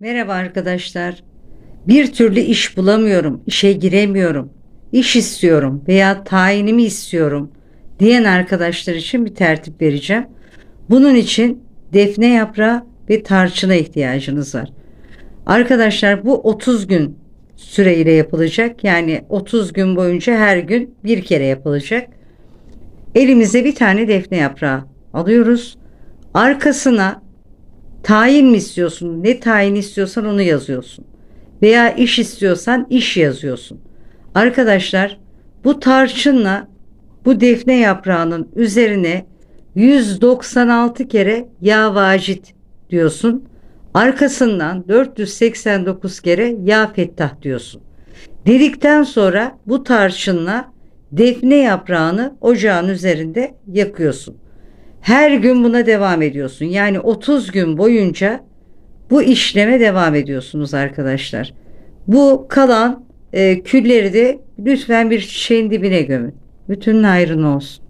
Merhaba arkadaşlar. Bir türlü iş bulamıyorum, işe giremiyorum, iş istiyorum veya tayinimi istiyorum diyen arkadaşlar için bir tertip vereceğim. Bunun için defne yaprağı ve tarçına ihtiyacınız var. Arkadaşlar bu 30 gün süreyle yapılacak. Yani 30 gün boyunca her gün bir kere yapılacak. Elimize bir tane defne yaprağı alıyoruz. Arkasına tayin mi istiyorsun? Ne tayin istiyorsan onu yazıyorsun. Veya iş istiyorsan iş yazıyorsun. Arkadaşlar bu tarçınla bu defne yaprağının üzerine 196 kere ya vacit diyorsun. Arkasından 489 kere ya fettah diyorsun. Dedikten sonra bu tarçınla defne yaprağını ocağın üzerinde yakıyorsun. Her gün buna devam ediyorsun. Yani 30 gün boyunca bu işleme devam ediyorsunuz arkadaşlar. Bu kalan e, külleri de lütfen bir çiçeğin dibine gömün. Bütün hayrın olsun.